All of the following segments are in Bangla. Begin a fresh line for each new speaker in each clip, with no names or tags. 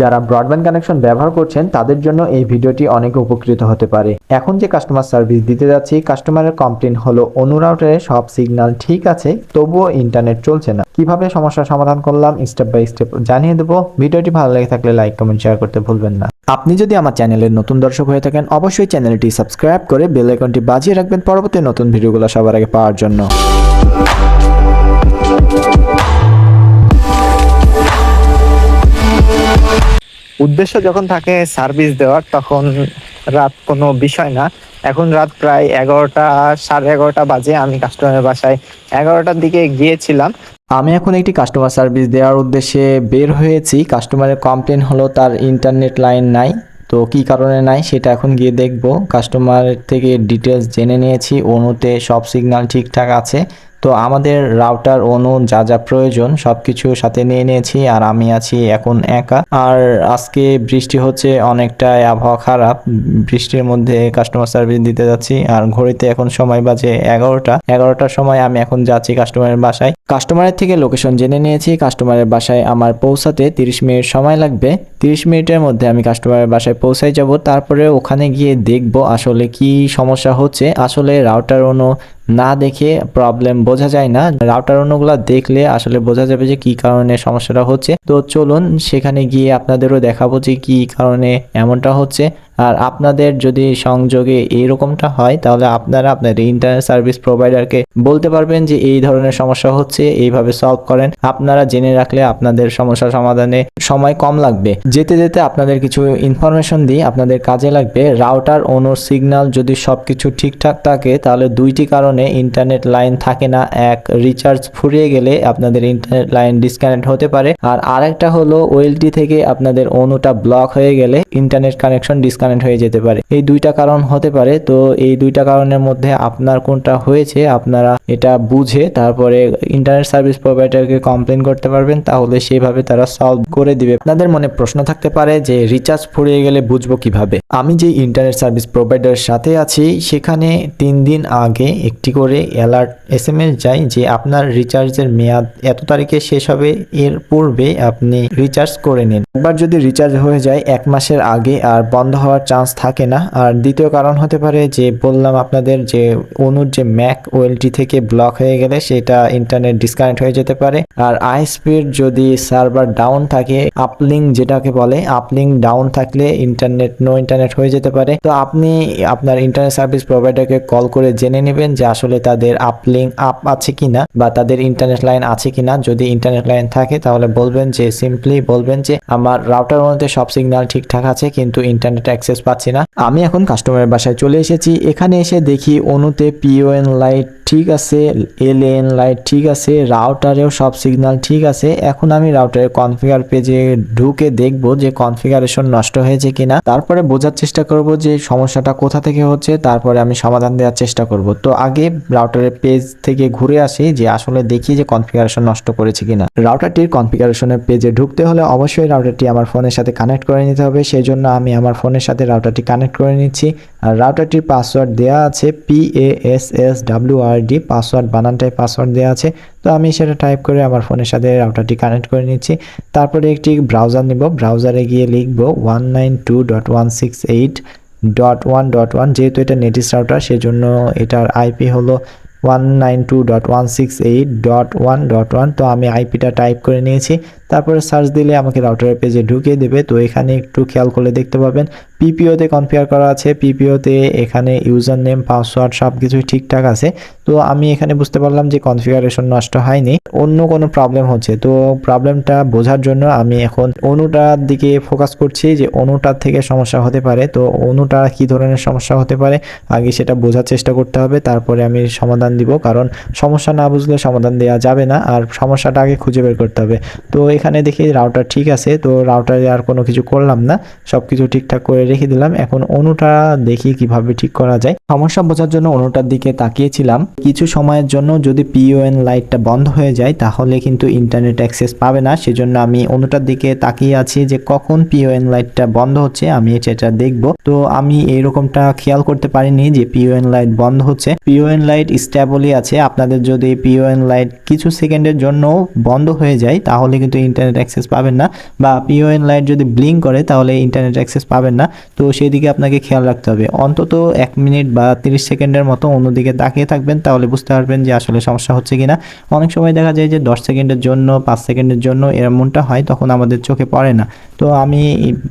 যারা ব্রডব্যান্ড কানেকশন ব্যবহার করছেন, তাদের জন্য এই ভিডিওটি অনেক উপকৃত হতে পারে। এখন যে কাস্টমার সার্ভিস দিতে যাচ্ছি কাস্টমারের কমপ্লেন হলো অনুরাউটারে সব সিগন্যাল ঠিক আছে, তবুও ইন্টারনেট চলছে না। কীভাবে সমস্যার সমাধান করলাম স্টেপ বাই স্টেপ জানিয়ে দেবো। ভিডিওটি ভালো লেগে থাকলে লাইক কমেন্ট শেয়ার করতে ভুলবেন না। আপনি যদি আমার চ্যানেলের নতুন দর্শক হয়ে থাকেন, অবশ্যই চ্যানেলটি সাবস্ক্রাইব করে বেল আইকনটি বাজিয়ে রাখবেন পরবর্তী নতুন ভিডিওগুলো সবার আগে পাওয়ার জন্য।
উদ্দেশ্য যখন থাকে সার্ভিস দেওয়ার, তখন রাত কোনো বিষয় না। এখন রাত প্রায় এগারোটা, সাড়ে এগারোটা বাজে, আমি কাস্টমারের বাসায় এগারোটার দিকে গিয়েছিলাম।
আমি এখন একটি কাস্টমার সার্ভিস দেওয়ার উদ্দেশ্যে বের হয়েছি। কাস্টমারের কমপ্লেন হলো তার ইন্টারনেট লাইন নাই। তো কি কারণে নাই সেটা এখন গিয়ে দেখব। কাস্টমার থেকে ডিটেলস জেনে নিয়েছি। অনুতে সব সিগন্যাল ঠিকঠাক আছে। তো আমাদের রাউটার অনু যা যা প্রয়োজন সব কিছু সাথে নিয়ে নিয়েছি আর আমি আছি এখন একা। আর আজকে বৃষ্টি হচ্ছে অনেকটাই, আবহাওয়া খারাপ, বৃষ্টির মধ্যে কাস্টমার সার্ভিস দিতে যাচ্ছি আর ঘড়িতে এখন সময় বাজে এগারোটা। এগারোটার সময় আমি এখন যাচ্ছি কাস্টমারের বাসায়। কাস্টমারের থেকে লোকেশন জেনে নিয়েছি কাস্টমারের বাসায় আমার পৌঁছাতে তিরিশ মিনিট সময় লাগবে। তিরিশ মিনিটের মধ্যে আমি কাস্টমারের বাসায় পৌঁছাই যাব, তারপরে ওখানে গিয়ে দেখব আসলে কি সমস্যা হচ্ছে। আসলে রাউটার অনু না দেখে প্রবলেম বোঝা যায় না। রাউটার অন্যগুলো দেখলে আসলে বোঝা যাবে যে কি কারণে সমস্যাটা হচ্ছে। তো চলুন, সেখানে গিয়ে আপনাদেরও দেখাবো যে কি কারণে এমনটা হচ্ছে। আর আপনাদের যদি সংযোগে এইরকমটা হয়, তাহলে আপনারা আপনাদের ইন্টারনেট সার্ভিস প্রোভাইডারকে বলতে পারবেন যে এই ধরনের সমস্যা হচ্ছে, এইভাবে সলভ করেন। আপনারা জেনে রাখলে আপনাদের সমস্যা সমাধানে সময় কম লাগবে। যেতে যেতে আপনাদের কিছু ইনফরমেশন দিই আপনাদের কাজে লাগবে। রাউটার অনুর সিগন্যাল যদি সবকিছু ঠিকঠাক থাকে, তাহলে দুইটি কারণে ইন্টারনেট লাইন থাকে না। এক রিচার্জ ফুরিয়ে গেলে আপনাদের ইন্টারনেট লাইন ডিসকানেক্ট হতে পারে। আর আরেকটা হলো, ওয়েলটি থেকে আপনাদের অনুটা ব্লক হয়ে গেলে ইন্টারনেট কানেকশন ডিসকানেক্ট হয়ে যেতে পারে। এই দুইটা কারণ হতে পারে, তো এই দুইটা কারণের মধ্যে আপনার কোনটা হয়েছে, আপনারা এটা বুঝে তারপরে ইন্টারনেট সার্ভিস প্রোভাইডারকে কমপ্লেন করতে পারবেন, তাহলে সেইভাবে তারা সলভ করে দিবে। আপনাদের মনে প্রশ্ন থাকতে পারে যে রিচার্জ ফুরিয়ে গেলে বুঝব কীভাবে? আমি যে ইন্টারনেট সার্ভিস প্রোভাইডারের সাথে আছি, সেখানে তিন দিন আগে একটি করে অ্যালার্ট এস এম এস যায় যে আপনার রিচার্জের মেয়াদ এত তারিখে শেষ হবে, এর পূর্বে আপনি রিচার্জ করে নিন। একবার যদি রিচার্জ হয়ে যায়, এক মাসের আগে আর বন্ধ হওয়ার চান্স থাকে না। আর দ্বিতীয় কারণ হতে পারে যে, বললাম আপনাদের যে, অনুর যে ম্যাক ওয়েলটি থেকে ব্লক হয়ে গেলে সেটা ইন্টারনেট ডিসকানেক্ট হয়ে যেতে পারে। আর আইএসপির যদি সার্ভার ডাউন থাকে আপলিং যেটাকে বলে আপলিং ডাউন থাকলে ইন্টারনেট নো ইন্টারনেট হয়ে যেতে পারে। তো আপনি আপনার ইন্টারনেট সার্ভিস প্রোভাইডারকে কল করে জেনে নেবেন যে, আসলে তাদের আপলিং আপ আছে কিনা বা তাদের ইন্টারনেট লাইন আছে কিনা। যদি ইন্টারনেট লাইন থাকে, তাহলে বলবেন যে সিম্পলি বলবেন যে, আমার রাউটার মধ্যে সব সিগন্যাল ঠিকঠাক আছে, কিন্তু ইন্টারনেট অ্যাক্সেস পাচ্ছি না। আমি এখন কাস্টমারের বাসায় চলে এসেছি। এখানে এসে দেখি অনুতে পিওএন লাইট ঠিক আছে এলএন লাইট ঠিক আছে রাউটারেও সব সিগন্যাল ঠিক আছে। এখন আমি রাউটারের কনফিগার পেজে ঢুকে দেখব যে কনফিগারেশন নষ্ট হয়েছে কিনা। তারপরে বোঝার চেষ্টা করব যে সমস্যাটা কোথা থেকে হচ্ছে, তারপরে আমি সমাধান দেওয়ার চেষ্টা করব। তো আগে রাউটারের পেজ থেকে ঘুরে আসি যে আসলে দেখি যে কনফিগারেশন নষ্ট করেছে কিনা। রাউটারটির কনফিগারেশনের পেজে ঢুকতে হলে অবশ্যই রাউটারটি আমার ফোনের সাথে কানেক্ট করে নিতে হবে। সেই জন্য আমি আমার ফোনের সাথে রাউটারটি কানেক্ট করে নিচ্ছি। আর রাউটারটির পাসওয়ার্ড দেওয়া আছে P A S S W O R password বানানটাই password দেওয়া আছে। তো আমি সেটা টাইপ করে আমার ফোনের সাথে রাউটারটি কানেক্ট করে নিচ্ছি। তারপরে একটি ব্রাউজার নিব। ব্রাউজারে গিয়ে লিখব one nine two dot one six eight dot one dot one যেহেতু এটা নেটিস রাউটার সেজন্য এটার আইপি হলো one nine two dot one six eight dot one dot one তো আমি আইপিটা টাইপ করে নিয়েছি। তারপরে সার্চ দিলে আমাকে রাউটারের পেজে ঢুকিয়ে দেবে। তো এখানে একটু খেয়াল করলে দেখতে পাবেন। পিপিওতে কনফিগার করা আছে। পিপিওতে এখানে ইউজার নেম পাসওয়ার্ড সব কিছুই ঠিকঠাক আছে। তো আমি এখানে বুঝতে পারলাম যে কনফিগারেশন নষ্ট হয়নি। অন্য কোনো প্রবলেম হচ্ছে। তো প্রবলেমটা বোঝার জন্য আমি এখন অনুটার দিকে ফোকাস করছি যে অনুটার থেকে সমস্যা হতে পারে। তো অনুটা কি ধরনের সমস্যা হতে পারে? আগে সেটা বোঝার চেষ্টা করতে হবে। তারপরে আমি সমাধান দিব। কারণ সমস্যা না বুঝলে সমাধান দেওয়া যাবে না। আর সমস্যাটা আগে খুঁজে বের করতে হবে। তো এখানে দেখি রাউটার ঠিক আছে, তো রাউটারে আর কোনো কিছু করলাম না সব কিছু ঠিকঠাক করে রেখে দিলাম। এখন অনুটা দেখি কীভাবে ঠিক করা যায়। সমস্যা বোঝার জন্য অনুটার দিকে তাকিয়েছিলাম। কিছু সময়ের জন্য যদি পিওএন লাইটটা বন্ধ হয়ে যায়, তাহলে কিন্তু ইন্টারনেট অ্যাক্সেস পাবে না। সেজন্য আমি অনুটার দিকে তাকিয়ে আছি যে কখন পিওএন লাইটটা বন্ধ হচ্ছে, আমি সেটা দেখব। তো আমি এইরকমটা খেয়াল করতে পারিনি যে পিওএন লাইট বন্ধ হচ্ছে। পিওএন লাইট স্ট্যাবলই আছে। আপনাদের যদি পিওএন লাইট কিছু সেকেন্ডের জন্য বন্ধ হয়ে যায়, তাহলে কিন্তু ইন্টারনেট অ্যাক্সেস পাবেন না বা পিওএন লাইট যদি ব্লিং করে, তাহলে ইন্টারনেট অ্যাক্সেস পাবেন না। তো সেই দিকে আপনাকে খেয়াল রাখতে হবে। অন্তত এক মিনিট বা তিরিশ সেকেন্ডের মতো অন্যদিকে তাকিয়ে থাকবেন, তাহলে বুঝতে পারবেন যে আসলে সমস্যা হচ্ছে কিনা। অনেক সময় দেখা যায় যে দশ সেকেন্ডের জন্য, পাঁচ সেকেন্ডের জন্য এমনটা হয়, তখন আমাদের চোখে পড়ে না। তো আমি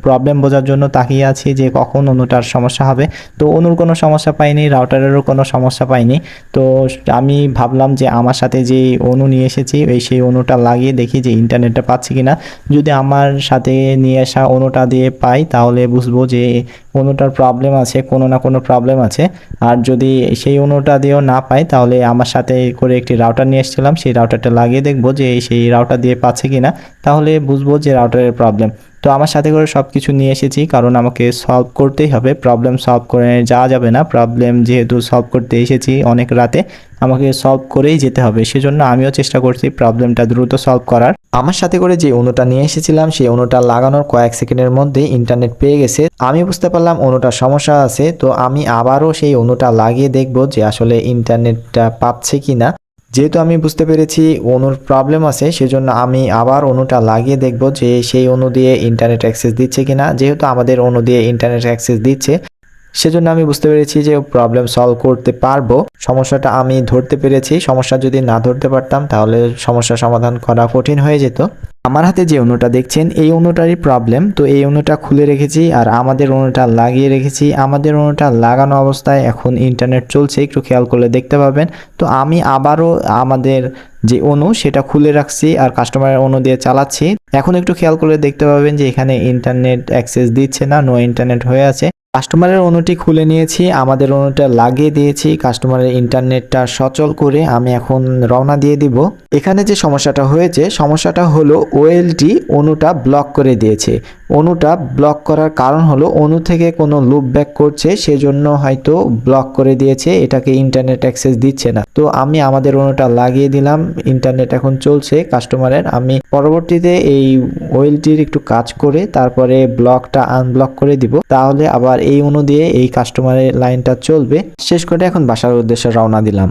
প্রবলেম বোঝার জন্য তাকিয়ে আছি যে কখন অনুটার সমস্যা হবে। তো অনুর কোনো সমস্যা পাইনি রাউটারেরও কোনো সমস্যা পাইনি। তো আমি ভাবলাম যে আমার সাথে যে অনু নিয়ে এসেছি এই সেই অনুটা লাগিয়ে দেখি যে ইন্টারনেটটা পাচ্ছি কিনা। যদি আমার সাথে নিয়ে আসা অনুটা দিয়ে পাই, তাহলে বুঝব যে অনুটার প্রবলেম আছে, কোনো না কোনো প্রবলেম আছে। আর যদি সেই অনুটা দিয়েও না পাই, তাহলে আমার সাথে করে একটি রাউটার নিয়ে এসেছিলাম। সেই রাউটারটা লাগিয়ে দেখব যে সেই রাউটার দিয়ে পাচ্ছে কি না তাহলে বুঝব যে রাউটারের প্রবলেম তো আমার সাথে করে সব কিছু নিয়ে এসেছি, কারণ আমাকে সলভ করতেই হবে। প্রবলেম সলভ করে যাওয়া যাবে না। প্রবলেম যেহেতু সলভ করতে এসেছি অনেক রাতে। আমাকে সলভ করেই যেতে হবে। সেজন্য আমিও চেষ্টা করছি প্রবলেমটা দ্রুত সলভ করার। আমার সাথে করে যে অনুটা নিয়ে এসেছিলাম, সেই অনুটা লাগানোর কয়েক সেকেন্ডের মধ্যে ইন্টারনেট পেয়ে গেছে। আমি বুঝতে পারলাম অনুটার সমস্যা আছে, তো আমি আবারও সেই অনুটা লাগিয়ে দেখব যে আসলে ইন্টারনেটটা পাচ্ছে কি না যেহেতু আমি বুঝতে পেরেছি অনুর প্রবলেম আছে, সেজন্য আমি আবার অনুটা লাগিয়ে দেখব যে সেই অনু দিয়ে ইন্টারনেট অ্যাক্সেস দিচ্ছে কিনা। যেহেতু আমাদের অনু দিয়ে ইন্টারনেট অ্যাক্সেস দিচ্ছে সেজন্য আমি বুঝতে পেরেছি যে প্রবলেম সলভ করতে পারব। সমস্যাটা আমি ধরতে পেরেছি। সমস্যা যদি না ধরতে পারতাম, তাহলে সমস্যা সমাধান করা কঠিন হয়ে যেত। আমার হাতে যে অণুটা দেখছেন, এই অণুটারই প্রবলেম তো এই অণুটা খুলে রেখেছি আর আমাদের অণুটা লাগিয়ে রেখেছি। আমাদের অণুটা লাগানো অবস্থায় এখন ইন্টারনেট চলছে, একটু খেয়াল করলে দেখতে পাবেন। তো আমি আবারও আমাদের যে অনু সেটা খুলে রাখছি আর কাস্টমারের অনু দিয়ে চালাচ্ছি। এখন একটু খেয়াল করলে দেখতে পাবেন যে এখানে ইন্টারনেট অ্যাক্সেস দিচ্ছে না নো ইন্টারনেট হয়ে আছে। কাস্টমারের অনুটি খুলে নিয়েছি, আমাদের অনুটা লাগিয়ে দিয়েছি, কাস্টমারের ইন্টারনেটটা সচল করে আমি এখন রওনা দিয়ে দিব। এখানে যে সমস্যাটা হয়েছে, সমস্যাটা হলো ওএলটি অনুটা ব্লক করে দিয়েছে। অনুটা ব্লক করার কারণ হলো অনু থেকে কোনো লুপ ব্যাক করছে, সেজন্য হয়তো ব্লক করে দিয়েছে, এটাকে ইন্টারনেট অ্যাক্সেস দিচ্ছে না। তো আমি আমাদের অনুটা লাগিয়ে দিলাম ইন্টারনেট এখন চলছে কাস্টমারের। আমি পরবর্তীতে এই ওয়েলটির একটু কাজ করে তারপরে ব্লকটা আনব্লক করে দিব। তাহলে আবার এই অনু দিয়ে এই কাস্টমারের লাইনটা চলবে। শেষ করে এখন বাসার উদ্দেশ্যে রওনা দিলাম।